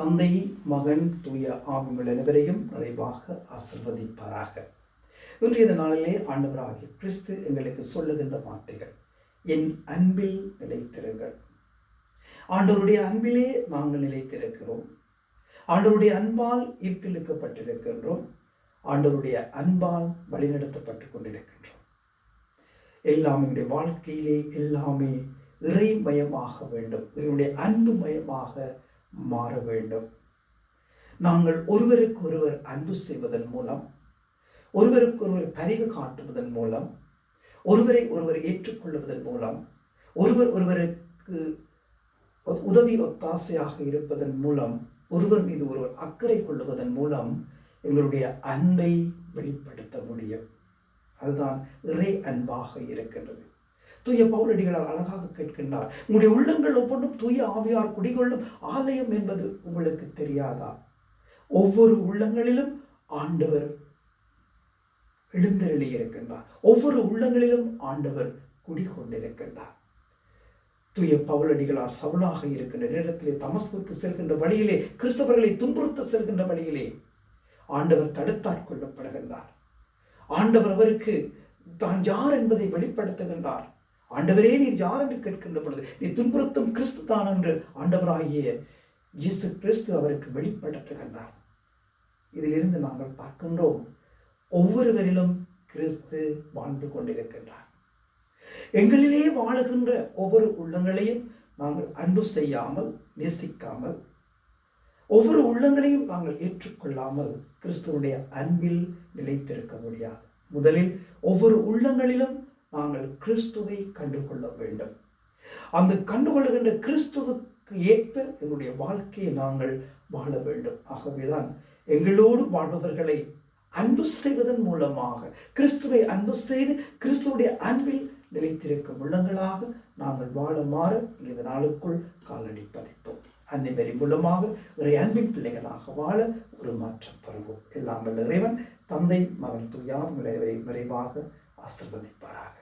தந்தை மகன் தூய ஆவிகள் அனைவரையும் நிறைவாக ஆசிர்வதிப்பாராக. இன்றைய நாளிலே ஆண்டவராகிய கிறிஸ்து எங்களுக்கு சொல்லுகின்ற வார்த்தைகள் என் அன்பில் நிலைத்திருங்கள். ஆண்டவருடைய அன்பிலே நாங்கள் நிலைத்திருக்கிறோம். ஆண்டவருடைய அன்பால் ஈர்த்திழுக்கப்பட்டிருக்கின்றோம் ஆண்டவருடைய அன்பால் வழிநடத்தப்பட்டு கொண்டிருக்கின்றோம். எல்லாம் என்னுடைய வாழ்க்கையிலே எல்லாமே இறைமயமாக வேண்டும். என்னுடைய அன்பு மயமாக மாற வேண்டும். நாங்கள் ஒருவருக்கு ஒருவர் அன்பு செய்வதன் மூலம் ஒருவருக்கொருவர் பரிவு காட்டுவதன் மூலம் ஒருவரை ஒருவர் ஏற்றுக்கொள்வதன் மூலம் ஒருவர் ஒருவருக்கு உதவி ஒத்தாசையாக இருப்பதன் மூலம் ஒருவர் மீது ஒருவர் அக்கறை கொள்ளுவதன் மூலம் எங்களுடைய அன்பை வெளிப்படுத்த முடியும். அதுதான் இறை அன்பாக இருக்கின்றது. தூய பவுலடிகளால் அழகாக கேட்கின்றார். உங்களுடைய உள்ளங்கள் ஒவ்வொன்றும் தூய ஆவியார் குடிகொள்ளும் ஆலயம் என்பது உங்களுக்கு தெரியாதா? ஒவ்வொரு உள்ளங்களிலும் ஆண்டவர் எழுந்தருளி இருக்கின்றார். ஒவ்வொரு உள்ளங்களிலும் ஆண்டவர் குடிகொண்டிருக்கின்றார். தூய பவுலடிகளார் சவுலாக இருக்கின்ற நேரத்திலே தமஸ்குக்கு செல்கின்ற வழியிலே கிறிஸ்தவர்களை துன்புறுத்த செல்கின்ற வழியிலே ஆண்டவர் தடுத்தாட்கொள்ளப்படுகின்றார் ஆண்டவர் அவருக்கு தான் யார் என்பதை வெளிப்படுத்துகின்றார். ஆண்டவரே நீர் யார் என்று கேட்கின்ற பொழுது நீ துன்புறுத்தும் கிறிஸ்து தான் என்று ஆண்டவராகிய இயேசு கிறிஸ்து அவருக்கு வெளிப்படுத்துகின்றார் இதிலிருந்து நாங்கள் பார்க்கின்றோம் ஒவ்வொருவரிலும் கிறிஸ்து வாழ்ந்து கொண்டிருக்கின்றார். எங்களிலே வாழுகின்ற ஒவ்வொரு உள்ளங்களையும் நாங்கள் அன்பு செய்யாமல் நேசிக்காமல் ஒவ்வொரு உள்ளங்களையும் நாங்கள் ஏற்றுக்கொள்ளாமல் கிறிஸ்துவனுடைய அன்பில் நிலைத்திருக்க முடியாது. முதலில் ஒவ்வொரு உள்ளங்களிலும் நாங்கள் கிறிஸ்துவை கண்டுகொள்ள வேண்டும். அந்த கண்டுகொள்ளுகின்ற கிறிஸ்துவுக்கு ஏற்ப எங்களுடைய வாழ்க்கையை நாங்கள் வாழ வேண்டும். ஆகவேதான் எங்களோடு வாழ்பவர்களை அன்பு செய்வதன் மூலமாக கிறிஸ்துவை அன்பு செய்து கிறிஸ்துவடைய அன்பில் நிலைத்திருக்கும் உள்ளங்களாக நாங்கள் வாழ மாற இந்த நாளுக்குள் காலடி பதிப்போம். அன்னைமரி மூலமாக ஒரு அன்பின் பிள்ளைகளாக வாழ ஒரு மாற்றம் பெறுவோம். எல்லாம் வல்ல இறைவன் தந்தை மகன் துயார் விரைவாக ஆசிர்வதிப்பாராக.